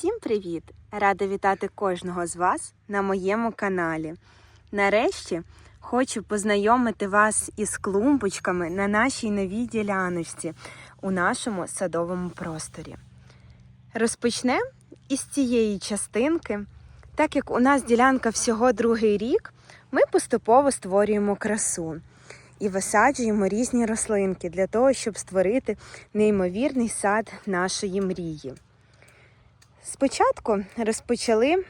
Всім привіт! Рада вітати кожного з вас на моєму каналі. Нарешті хочу познайомити вас із клумбочками на нашій новій діляночці у нашому садовому просторі. Розпочнемо із цієї частинки. Так як у нас ділянка всього другий рік, ми поступово створюємо красу і висаджуємо різні рослинки для того, щоб створити неймовірний сад нашої мрії. Спочатку розпочали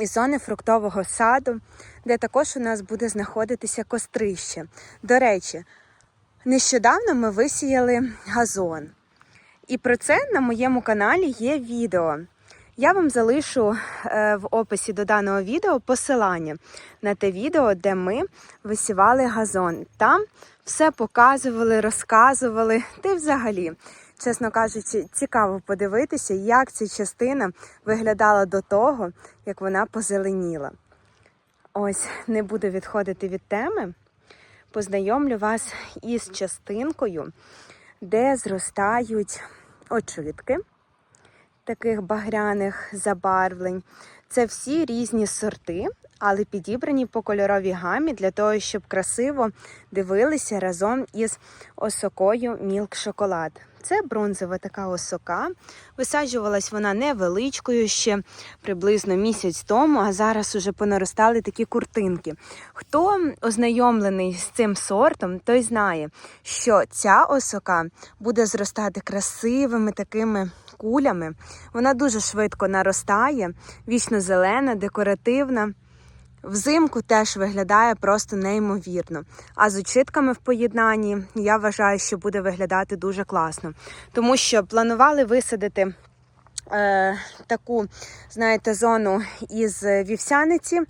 із зони фруктового саду, де також у нас буде знаходитися кострище. До речі, нещодавно ми висіяли газон. І про це на моєму каналі є відео. Я вам залишу е, в описі до даного відео посилання на те відео, де ми висівали газон. Там все показували, розказували, й взагалі чесно кажучи, цікаво подивитися, як ця частина виглядала до того, як вона позеленіла. Ось, не буду відходити від теми. Познайомлю вас із частинкою, де зростають очитки таких багряних забарвлень. Це всі різні сорти, але підібрані по кольоровій гамі для того, щоб красиво дивилися разом із осокою Мілк Шоколад. Це бронзова така осока. Висаджувалась вона невеличкою ще приблизно місяць тому, а зараз уже понаростали такі куртинки. Хто ознайомлений з цим сортом, той знає, що ця осока буде зростати красивими такими кулями. Вона дуже швидко наростає, вічно зелена, декоративна. Взимку теж виглядає просто неймовірно. А з очитками в поєднанні я вважаю, що буде виглядати дуже класно. Тому що планували висадити е, таку, знаєте, зону із вівсяниці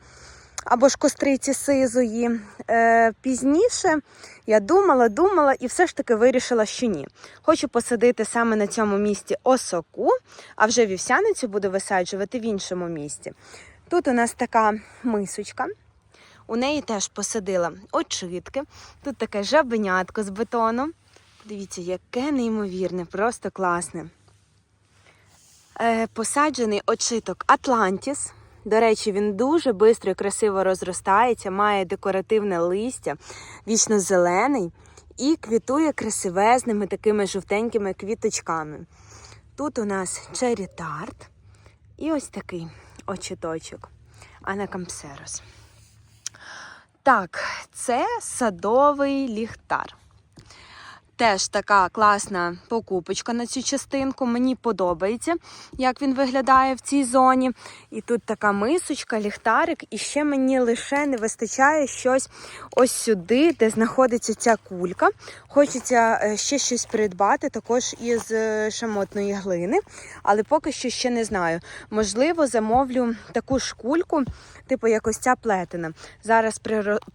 або ж костриці сизої. Е, Пізніше я думала, думала і все ж таки вирішила, що ні. Хочу посадити саме на цьому місці осоку, а вже вівсяницю буду висаджувати в іншому місці. Тут у нас така мисочка. У неї теж посадила очитки. Тут таке жабенятко з бетону. Дивіться, яке неймовірне, просто класне. Е, Посаджений очиток Атлантіс. До речі, він дуже швидко і красиво розростається, має декоративне листя, вічно зелений і квітує красивезними такими жовтенькими квіточками. Тут у нас черрі тарт і ось такий очіточок Анакампсерос. Так, це садовий ліхтар. Теж така класна покупочка на цю частинку. Мені подобається, як він виглядає в цій зоні. І тут така мисочка, ліхтарик. І ще мені лише не вистачає щось ось сюди, де знаходиться ця кулька. Хочеться е, ще щось придбати, також із е, шамотної глини. Але поки що ще не знаю. Можливо, замовлю таку ж кульку, типу якось ця плетена. Зараз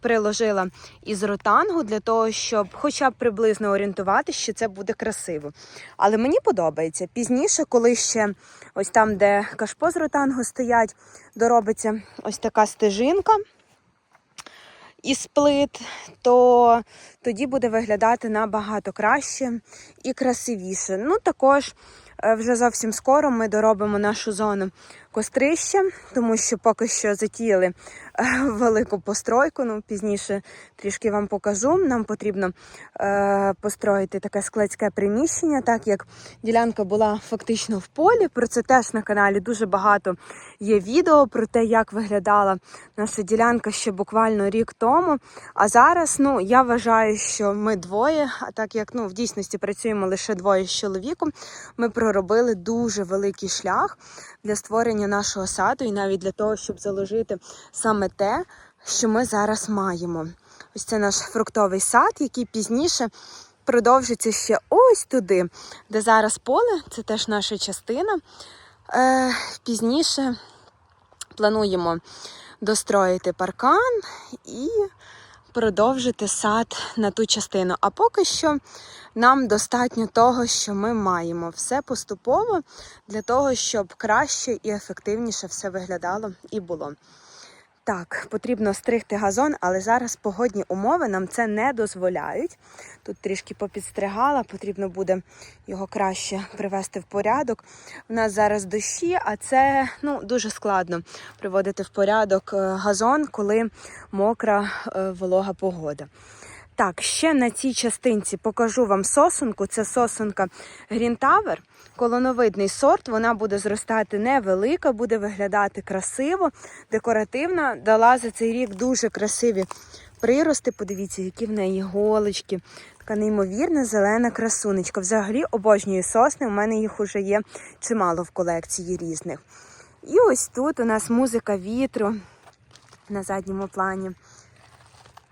приложила із ротангу для того, щоб хоча б приблизно орієнтуватися що це буде красиво. Але мені подобається. Пізніше, коли ще ось там, де кашпо з ротангу стоять, доробиться ось така стежинка із плит, то тоді буде виглядати набагато краще і красивіше. Ну, також е, вже зовсім скоро ми доробимо нашу зону кострища, тому що поки що затіяли велику постройку. Ну, пізніше трішки вам покажу. Нам потрібно е, построїти таке складське приміщення, так як ділянка була фактично в полі. Про це теж на каналі дуже багато є відео про те, як виглядала наша ділянка ще буквально рік тому. А зараз, ну, я вважаю, що ми двоє, а так як ну, в дійсності працюємо лише двоє з чоловіком, ми проробили дуже великий шлях для створення нашого саду і навіть для того, щоб заложити саме те, що ми зараз маємо. Ось це наш фруктовий сад, який пізніше продовжиться ще ось туди, де зараз поле, це теж наша частина. Е, Пізніше плануємо достроїти паркан і продовжити сад на ту частину. А поки що нам достатньо того, що ми маємо. Все поступово для того, щоб краще і ефективніше все виглядало і було. Так, потрібно стригти газон, але зараз погодні умови нам це не дозволяють. Тут трішки попідстригала, потрібно буде його краще привести в порядок. У нас зараз дощі, а це ну, дуже складно приводити в порядок е, газон, коли мокра е, волога погода. Так, ще на цій частинці покажу вам сосунку. Це Green Tower. Колоновидний сорт, вона буде зростати невелика, буде виглядати красиво, декоративна. Дала за цей рік дуже красиві прирости. Подивіться, які в неї голочки. Така неймовірна зелена красунечка. Взагалі обожнюю сосни. У мене їх уже є чимало в колекції різних. І ось тут у нас музика вітру на задньому плані.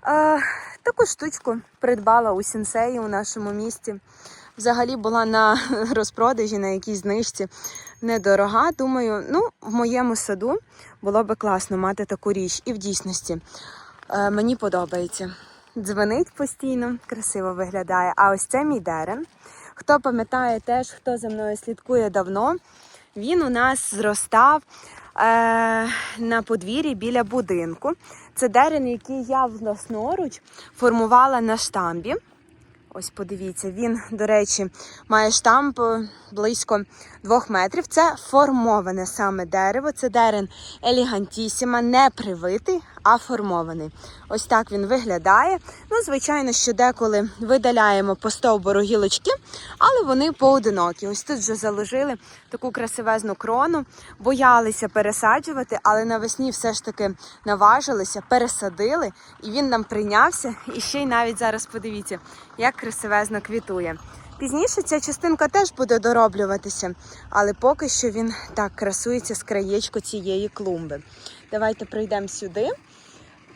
А, таку штучку придбала у сенсеї у нашому місті. Взагалі була на розпродажі, на якійсь знижці недорога. Думаю, ну, в моєму саду було би класно мати таку річ. І в дійсності е, мені подобається. Дзвонить постійно, красиво виглядає. А ось це мій дерен. Хто пам'ятає теж, хто за мною слідкує давно, він у нас зростав на подвір'ї біля будинку. Це дерен, який я власноруч формувала на штамбі. Ось подивіться, він, до речі, має штамп е, близько двох метрів. Це формоване саме дерево. Це дерен елегантісіма, не привитий, а формований. Ось так він виглядає. Ну, звичайно, що деколи видаляємо по стовбуру гілочки, але вони поодинокі. Ось тут вже заложили таку красивезну крону, боялися пересаджувати, але навесні все ж таки наважилися, пересадили, і він нам прийнявся. І ще й навіть зараз подивіться, як красивезно квітує. Пізніше ця частинка теж буде дороблюватися, але поки що він так красується з краєчку цієї клумби. Давайте прийдемо сюди.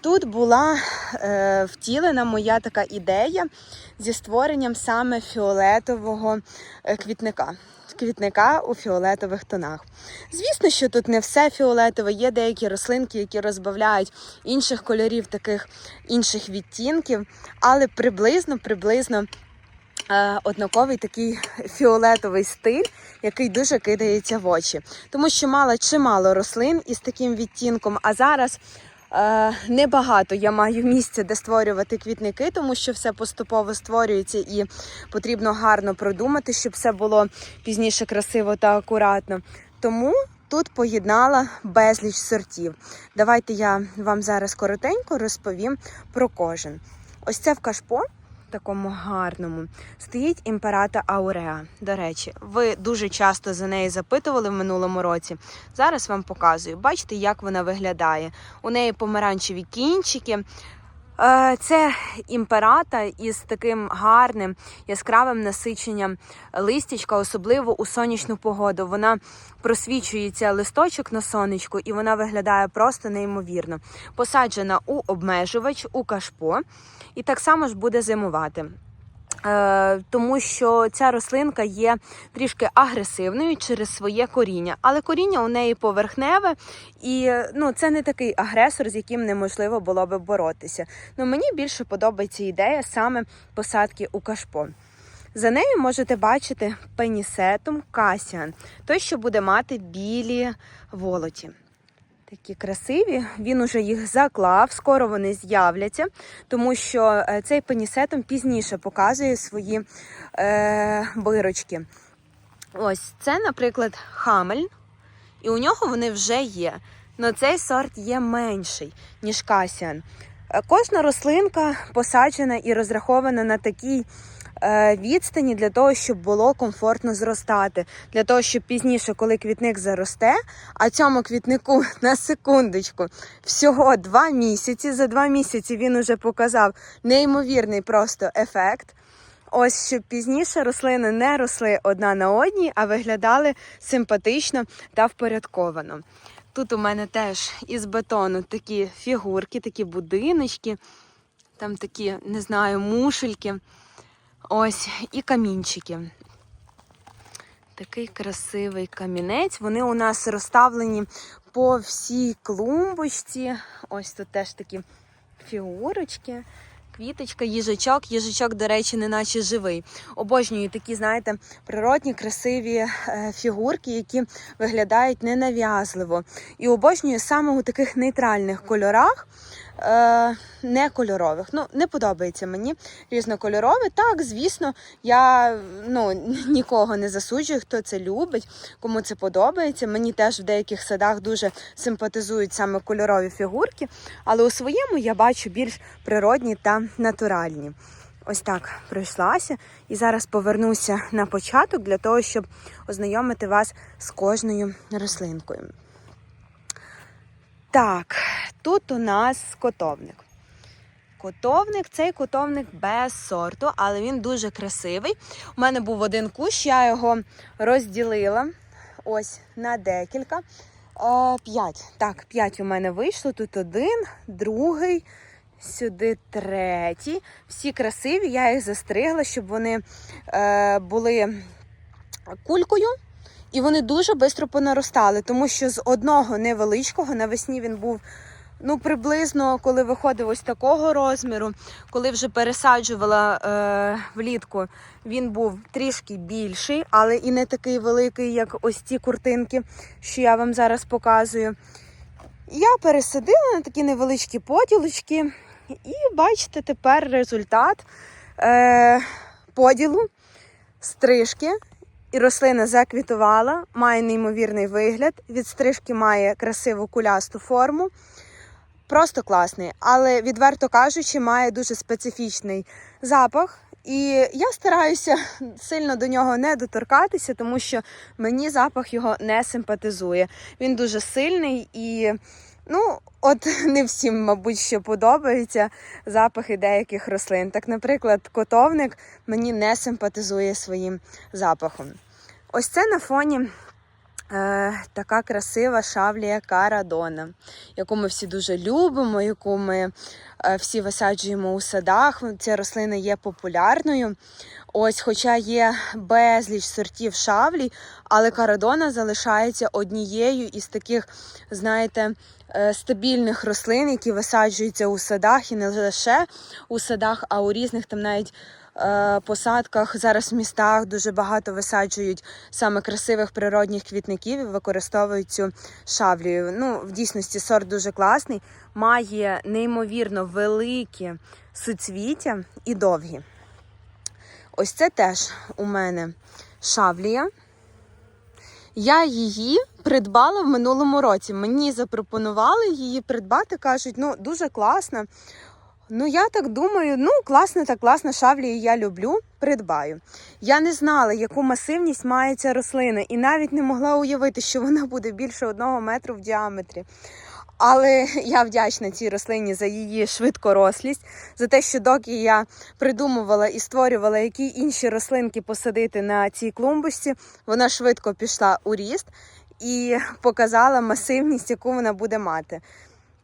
Тут була е, втілена моя така ідея зі створенням саме фіолетового е, квітника. Квітника у фіолетових тонах. Звісно, що тут не все фіолетове, є деякі рослинки, які розбавляють інших кольорів, таких інших відтінків, але приблизно, приблизно е, однаковий такий фіолетовий стиль, який дуже кидається в очі. Тому що мала чимало рослин із таким відтінком, а зараз. Е, Небагато я маю місця, де створювати квітники, тому що все поступово створюється і потрібно гарно продумати, щоб все було пізніше красиво та акуратно. Тому тут поєднала безліч сортів. Давайте я вам зараз коротенько розповім про кожен. Ось це в кашпо. Такому гарному стоїть імперата Ауреа. До речі, ви дуже часто за неї запитували в минулому році. Зараз вам показую. Бачите, як вона виглядає. У неї помаранчеві кінчики. Е, Це імперата із таким гарним яскравим насиченням листячка, особливо у сонячну погоду. Вона просвічується листочок на сонечку, і вона виглядає просто неймовірно. Посаджена у обмежувач, у кашпо, і так само ж буде зимувати. Е, Тому що ця рослинка є трішки агресивною через своє коріння, але коріння у неї поверхневе, і ну це не такий агресор, з яким неможливо було би боротися. Ну мені більше подобається ідея саме посадки у кашпо. За нею можете бачити пенісетум касіан, той, що буде мати білі волоті. Такі красиві, він уже їх заклав, скоро вони з'являться, тому що е, цей пенісетом пізніше показує свої е, бирочки. Ось це, наприклад, хамель, і у нього вони вже є. але цей сорт є менший, ніж касіан. Е, Кожна рослинка посаджена і розрахована на такій е, відстані для того, щоб було комфортно зростати. Для того, щоб пізніше, коли квітник заросте, а цьому квітнику на секундочку всього два місяці. За два місяці він уже показав неймовірний просто ефект. Ось щоб пізніше рослини не росли одна на одній, а виглядали симпатично та впорядковано. Тут у мене теж із бетону такі фігурки, такі будиночки, там такі, не знаю, мушельки. Ось, і камінчики. Такий красивий камінець. Вони у нас розставлені по всій клумбочці. Ось тут теж такі фігурочки. квіточка, їжачок. Їжачок, до речі, не наче живий. Обожнюю такі, знаєте, природні, красиві е, фігурки, які виглядають ненав'язливо. І обожнюю саме у таких нейтральних кольорах. Е, не кольорових. Ну, не подобається мені різнокольорове. Так, звісно, я ну, нікого не засуджую, хто це любить, кому це подобається. Мені теж в деяких садах дуже симпатизують саме кольорові фігурки, але у своєму я бачу більш природні та натуральні. Ось так пройшлася. І зараз повернуся на початок для того, щоб ознайомити вас з кожною рослинкою. Так, тут у нас котовник. Котовник, цей котовник без сорту, але він дуже красивий. У мене був один кущ, я його розділила ось на декілька. Е, П'ять. Так, п'ять у мене вийшло. Тут один, другий, сюди третій. Всі красиві, я їх застригла, щоб вони е, були кулькою. І вони дуже швидко понаростали, тому що з одного невеличкого навесні він був ну, приблизно, коли виходив ось такого розміру, коли вже пересаджувала е, влітку, він був трішки більший, але і не такий великий, як ось ці куртинки, що я вам зараз показую. Я пересадила на такі невеличкі поділочки, і бачите тепер результат е, поділу, стрижки. І рослина заквітувала, має неймовірний вигляд. Від стрижки має красиву кулясту форму. Просто класний, але, відверто кажучи, має дуже специфічний запах. І я стараюся сильно до нього не доторкатися, тому що мені запах його не симпатизує. Він дуже сильний і, ну, от не всім, мабуть, ще подобаються запахи деяких рослин. Так, наприклад, котовник мені не симпатизує своїм запахом. Ось це на фоні е, така красива шавлія Карадона, яку ми всі дуже любимо, яку ми всі висаджуємо у садах. Ця рослина є популярною. Ось, хоча є безліч сортів шавлі, але Карадона залишається однією із таких, знаєте, е, стабільних рослин, які висаджуються у садах і не лише у садах, а у різних там навіть е, посадках. Зараз в містах дуже багато висаджують саме красивих природних квітників і використовують цю шавлію. Ну, в дійсності сорт дуже класний, має неймовірно великі суцвіття і довгі. Ось це теж у мене шавлія. Я її придбала в минулому році. Мені запропонували її придбати, кажуть, ну дуже класна. Ну, я так думаю, ну, класна та класна шавлія, я люблю, придбаю. Я не знала, яку масивність має ця рослина, і навіть не могла уявити, що вона буде більше одного метру в діаметрі. Але я вдячна цій рослині за її швидкорослість, за те, що доки я придумувала і створювала, які інші рослинки посадити на цій клумбочці, вона швидко пішла у ріст і показала масивність, яку вона буде мати.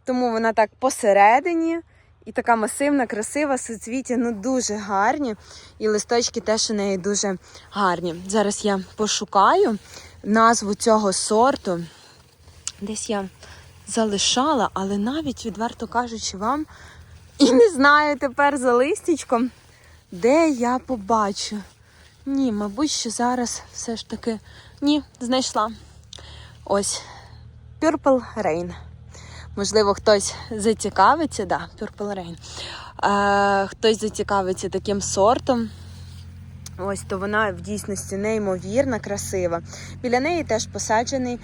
Тому вона так посередині. І така масивна, красива, суцвіття, ну дуже гарні. І листочки теж у неї дуже гарні. Зараз я пошукаю назву цього сорту. Десь я залишала, але навіть, відверто кажучи, вам і не знаю тепер за листячком, де я побачу. Ні, мабуть, що зараз все ж таки ні, знайшла. Ось Purple Rain. Можливо, хтось зацікавиться, да, Purple Rain. Е, хтось зацікавиться таким сортом. Ось то вона в дійсності неймовірна, красива. Біля неї теж посаджений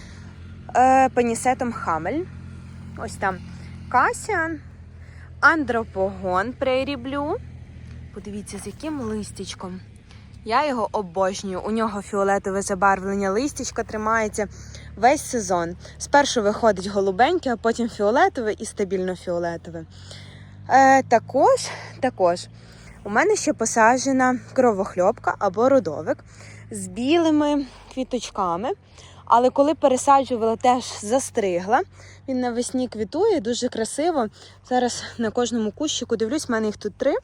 е, панісетом Хамель. Ось там Касіан, Андропогон Blue. Подивіться, з яким листячком. Я його обожнюю. У нього фіолетове забарвлення листячка тримається весь сезон. Спершу виходить голубеньке, а потім фіолетове і стабільно фіолетове. Е, також, також у мене ще посаджена кровохльопка або родовик з білими квіточками. Але коли пересаджувала, теж застригла. Він навесні квітує, дуже красиво. Зараз на кожному кущику дивлюсь, в мене їх тут три.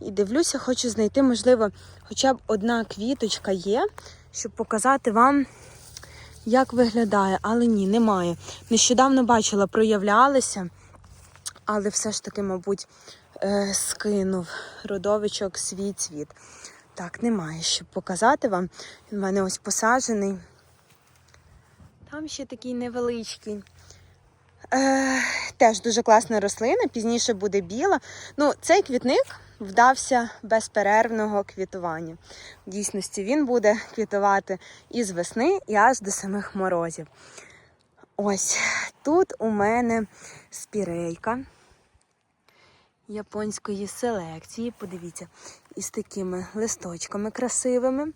І дивлюся, хочу знайти, можливо, хоча б одна квіточка є, щоб показати вам, як виглядає. Але ні, немає. Нещодавно бачила, проявлялися, але все ж таки, мабуть, е, скинув родовичок свій цвіт. Так, немає, щоб показати вам. Він в мене ось посаджений. Там ще такий невеличкий. Е, теж дуже класна рослина, пізніше буде біла. Ну, цей квітник вдався безперервного квітування. В дійсності він буде квітувати із весни і аж до самих морозів. Ось тут у мене спірейка японської селекції. Подивіться, із такими листочками красивими.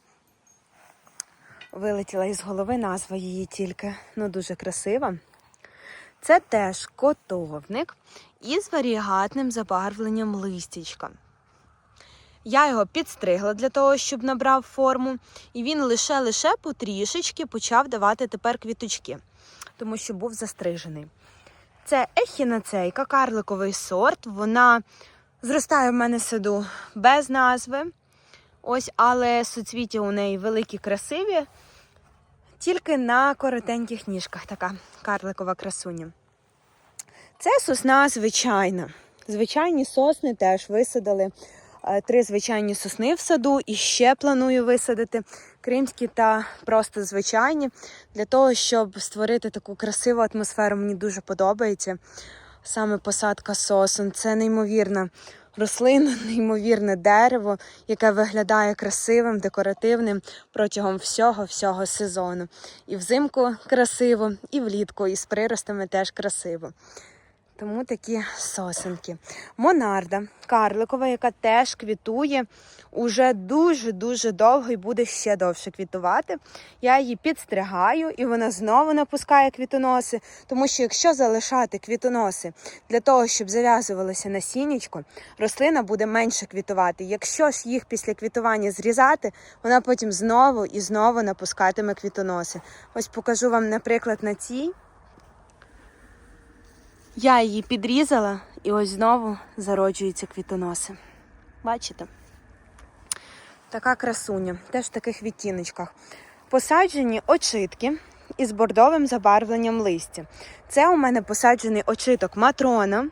Вилетіла із голови назва її тільки, ну дуже красива. Це теж котовник із варігатним забарвленням листячка. Я його підстригла для того, щоб набрав форму, і він лише-лише потрішечки почав давати тепер квіточки, тому що був застрижений. Це ехінацейка, карликовий сорт. Вона зростає в мене саду без назви. Ось, але суцвіття у неї великі, красиві, тільки на коротеньких ніжках така карликова красуня. Це сосна звичайна. Звичайні сосни теж висадили. Е, Три звичайні сосни в саду і ще планую висадити кримські та просто звичайні, для того, щоб створити таку красиву атмосферу. Мені дуже подобається. Саме посадка сосен. Це неймовірна рослина, неймовірне дерево, яке виглядає красивим, декоративним протягом всього-всього сезону. І взимку красиво, і влітку, і з приростами теж красиво. Тому такі сосенки. Монарда карликова, яка теж квітує уже дуже-дуже довго і буде ще довше квітувати. Я її підстригаю і вона знову напускає квітоноси. Тому що якщо залишати квітоноси для того, щоб зав'язувалося насіннячко, рослина буде менше квітувати. Якщо ж їх після квітування зрізати, вона потім знову і знову напускатиме квітоноси. Ось покажу вам, наприклад, на цій. Я її підрізала і ось знову зароджуються квітоноси. Бачите? Така красуня, теж в таких відтіночках. Посаджені очитки із бордовим забарвленням листя. Це у мене посаджений очиток матрона.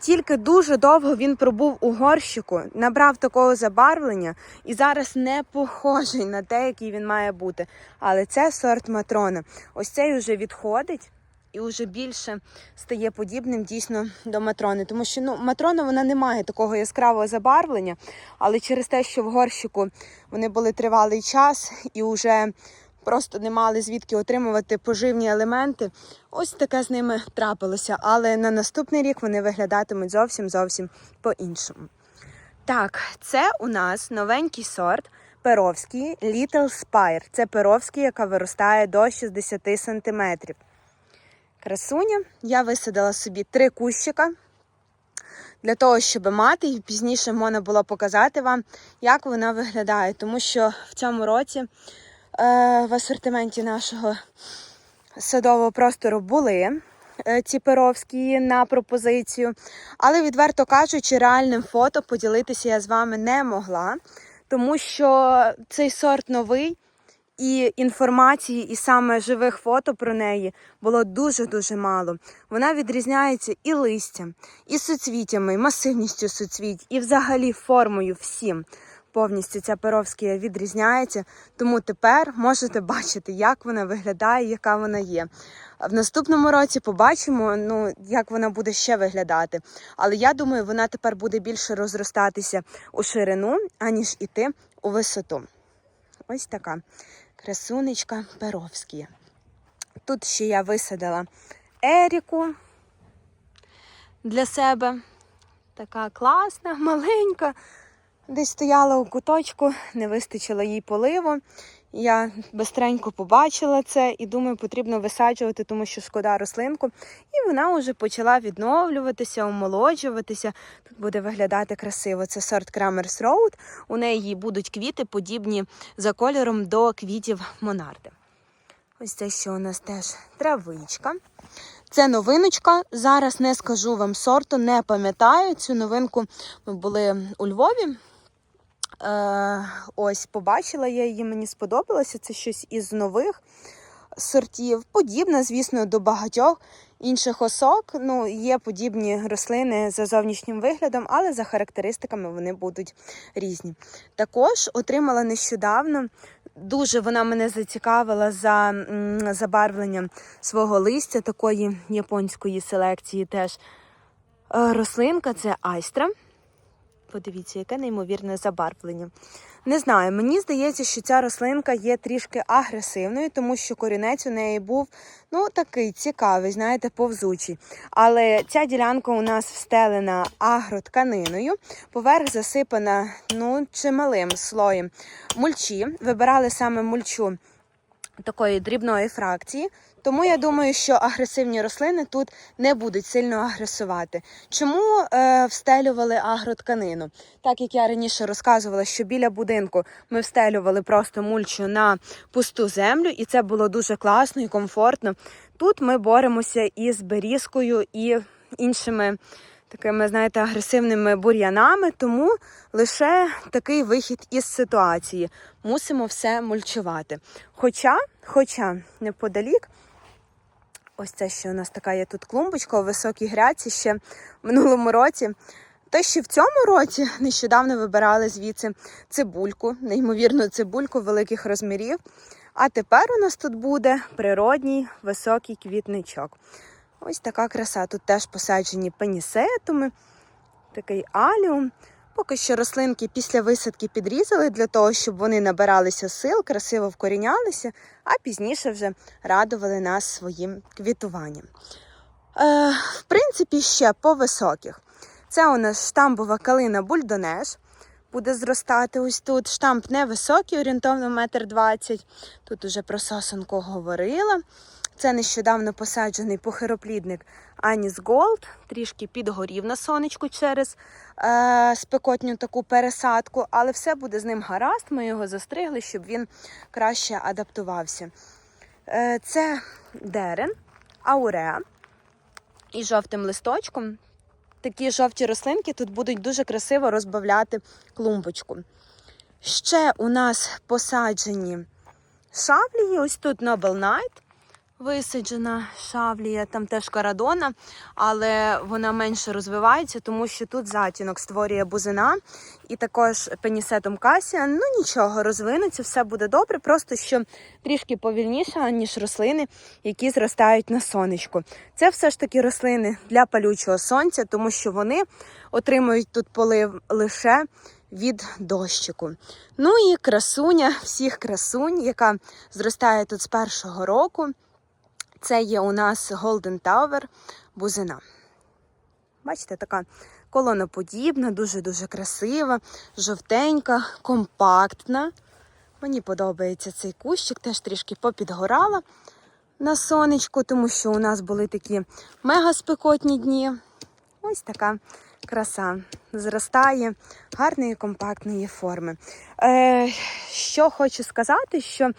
Тільки дуже довго він пробув у горщику, набрав такого забарвлення і зараз не похожий на те, який він має бути. Але це сорт матрона. Ось цей вже відходить і вже більше стає подібним дійсно до матрони. Тому що ну, матрона вона не має такого яскравого забарвлення, але через те, що в горщику вони були тривалий час і вже просто не мали звідки отримувати поживні елементи. Ось таке з ними трапилося. Але на наступний рік вони виглядатимуть зовсім зовсім по-іншому. Так, це у нас новенький сорт. Перовський Little Spire. Це перовський, яка виростає до 60 сантиметрів. Красуня. Я висадила собі три кущика для того, щоб мати, і пізніше можна було показати вам, як вона виглядає. Тому що в цьому році е, в асортименті нашого садового простору були е, ці перовські на пропозицію. Але, відверто кажучи, реальним фото поділитися я з вами не могла, тому що цей сорт новий. І інформації, і саме живих фото про неї було дуже-дуже мало. Вона відрізняється і листям, і суцвіттями, і масивністю суцвіть, і взагалі формою всім. Повністю ця перовська відрізняється. Тому тепер можете бачити, як вона виглядає, яка вона є. В наступному році побачимо, ну, як вона буде ще виглядати. Але я думаю, вона тепер буде більше розростатися у ширину, аніж іти у висоту. Ось така красунечка Перовські. Тут ще я висадила Еріку для себе. Така класна, маленька. Десь стояла у куточку, не вистачило їй поливу. Я бистренько побачила це і думаю, потрібно висаджувати, тому що шкода рослинку. І вона вже почала відновлюватися, омолоджуватися. Тут буде виглядати красиво. Це сорт Kramers Road. У неї будуть квіти, подібні за кольором до квітів Монарди. Ось це що у нас теж травичка. Це новиночка. Зараз не скажу вам сорту, не пам'ятаю. Цю новинку ми були у Львові. Е, ось побачила я її, мені сподобалося. Це щось із нових сортів. Подібна, звісно, до багатьох інших осок. Ну, є подібні рослини за зовнішнім виглядом, але за характеристиками вони будуть різні. Також отримала нещодавно. Дуже вона мене зацікавила за забарвленням свого листя, такої японської селекції теж е, рослинка це айстра. Подивіться, яке неймовірне забарвлення. Не знаю, мені здається, що ця рослинка є трішки агресивною, тому що корінець у неї був ну такий цікавий, знаєте, повзучий. Але ця ділянка у нас встелена агротканиною, поверх засипана ну, чималим слоєм мульчі. Вибирали саме мульчу такої дрібної фракції. Тому я думаю, що агресивні рослини тут не будуть сильно агресувати. Чому е, встелювали агротканину? Так як я раніше розказувала, що біля будинку ми встелювали просто мульчу на пусту землю, і це було дуже класно і комфортно. Тут ми боремося із берізкою і іншими такими, знаєте, агресивними бур'янами, тому лише такий вихід із ситуації. Мусимо все мульчувати. Хоча, хоча неподалік. Ось це ще у нас така є тут клумбочка у високій гряці ще в минулому році. Те, що в цьому році нещодавно вибирали звідси цибульку, неймовірну цибульку великих розмірів. А тепер у нас тут буде природній високий квітничок. Ось така краса. Тут теж посаджені пенісетуми, такий аліум. Поки що рослинки після висадки підрізали для того, щоб вони набиралися сил, красиво вкорінялися, а пізніше вже радували нас своїм квітуванням. Е, в принципі, ще по високих. Це у нас штамбова калина бульдонеш. Буде зростати ось тут. Штамп невисокий, орієнтовно метр двадцять. Тут уже про сосенку говорила. Це нещодавно посаджений похироплідник Аніс Голд, трішки підгорів на сонечку через е, спекотню таку пересадку, але все буде з ним гаразд. Ми його застригли, щоб він краще адаптувався. Е, це дерен, ауреа і жовтим листочком. Такі жовті рослинки тут будуть дуже красиво розбавляти клумбочку. Ще у нас посаджені шавлії. Ось тут Noble Night висаджена шавлія, там теж карадона, але вона менше розвивається, тому що тут затінок створює бузина і також пенісетом касія. Ну нічого, розвинеться, все буде добре, просто що трішки повільніше, ніж рослини, які зростають на сонечку. Це все ж таки рослини для палючого сонця, тому що вони отримують тут полив лише від дощику. Ну і красуня всіх красунь, яка зростає тут з першого року. Це є у нас Golden Tower бузина. Бачите, така колоноподібна, дуже-дуже красива, жовтенька, компактна. Мені подобається цей кущик, теж трішки попідгорала на сонечку, тому що у нас були такі мега спекотні дні. Ось така краса зростає гарної компактної форми. Е, що хочу сказати, що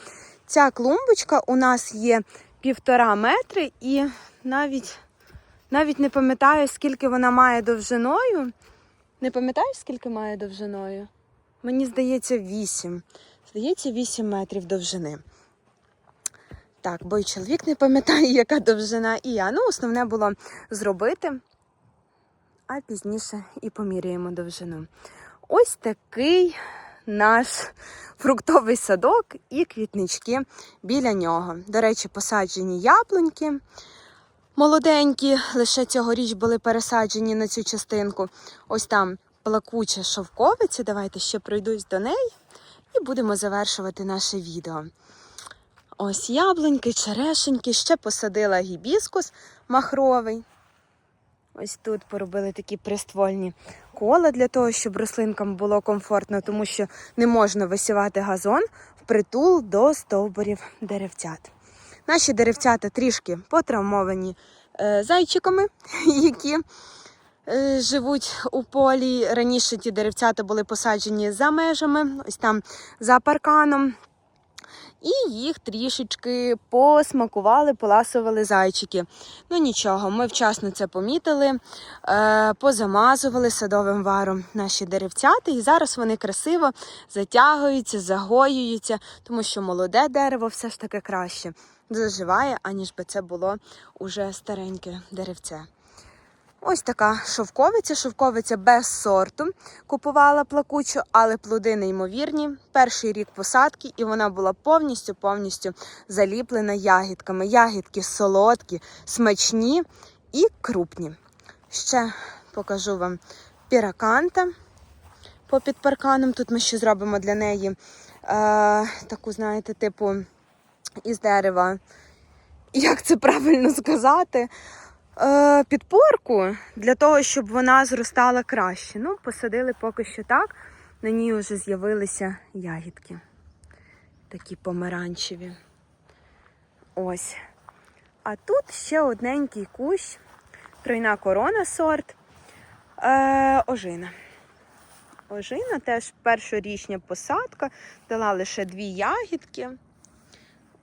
ця клумбочка у нас є півтора метри і навіть навіть не пам'ятаю, скільки вона має довжиною. Не пам'ятаєш, скільки має довжиною? Мені здається, 8. Здається, 8 метрів довжини. Так, бо й чоловік не пам'ятає, яка довжина, і я. Ну, основне було зробити, а пізніше і поміряємо довжину. Ось такий наш фруктовий садок і квітнички біля нього. До речі, посаджені яблуньки молоденькі, лише цьогоріч були пересаджені на цю частинку. Ось там плакуча шовковиця. Давайте ще пройдусь до неї і будемо завершувати наше відео. Ось яблуньки, черешеньки, ще посадила гібіскус махровий. Ось тут поробили такі приствольні кола для того, щоб рослинкам було комфортно, тому що не можна висівати газон впритул до стовбурів деревцят. Наші деревцята трішки потравмовані е, зайчиками, які е, живуть у полі. Раніше ті деревцята були посаджені за межами, ось там за парканом. І їх трішечки посмакували, поласували зайчики. Ну нічого, ми вчасно це помітили, е, позамазували садовим варом наші деревцята, і зараз вони красиво затягуються, загоюються, тому що молоде дерево все ж таки краще заживає, аніж би це було уже стареньке деревце. Ось така шовковиця, шовковиця без сорту. Купувала плакучу, але плоди неймовірні. Перший рік посадки, і вона була повністю повністю заліплена ягідками. Ягідки солодкі, смачні і крупні. Ще покажу вам піраканта попід парканом. Тут ми ще зробимо для неї е, таку, знаєте, типу із дерева. Як це правильно сказати? Е, підпорку для того, щоб вона зростала краще. Ну, посадили поки що так. На ній вже з'явилися ягідки. Такі помаранчеві. Ось. А тут ще одненький кущ, тройна корона сорт. Е, ожина. Ожина теж першорічня посадка, дала лише дві ягідки.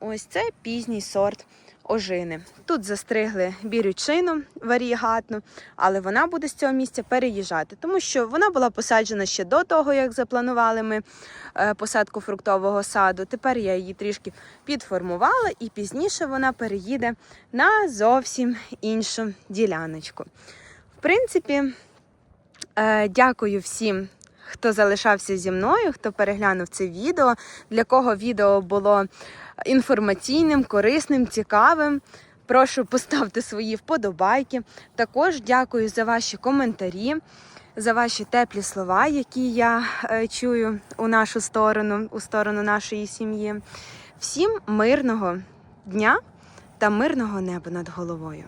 Ось це пізній сорт ожини. Тут застригли бірючину варієгатну, але вона буде з цього місця переїжджати, тому що вона була посаджена ще до того, як запланували ми е, посадку фруктового саду. Тепер я її трішки підформувала, і пізніше вона переїде на зовсім іншу діляночку. В принципі, е, дякую всім. Хто залишався зі мною, хто переглянув це відео, для кого відео було інформаційним, корисним, цікавим. Прошу поставте свої вподобайки. Також дякую за ваші коментарі, за ваші теплі слова, які я е, чую у нашу сторону, у сторону нашої сім'ї. Всім мирного дня та мирного неба над головою.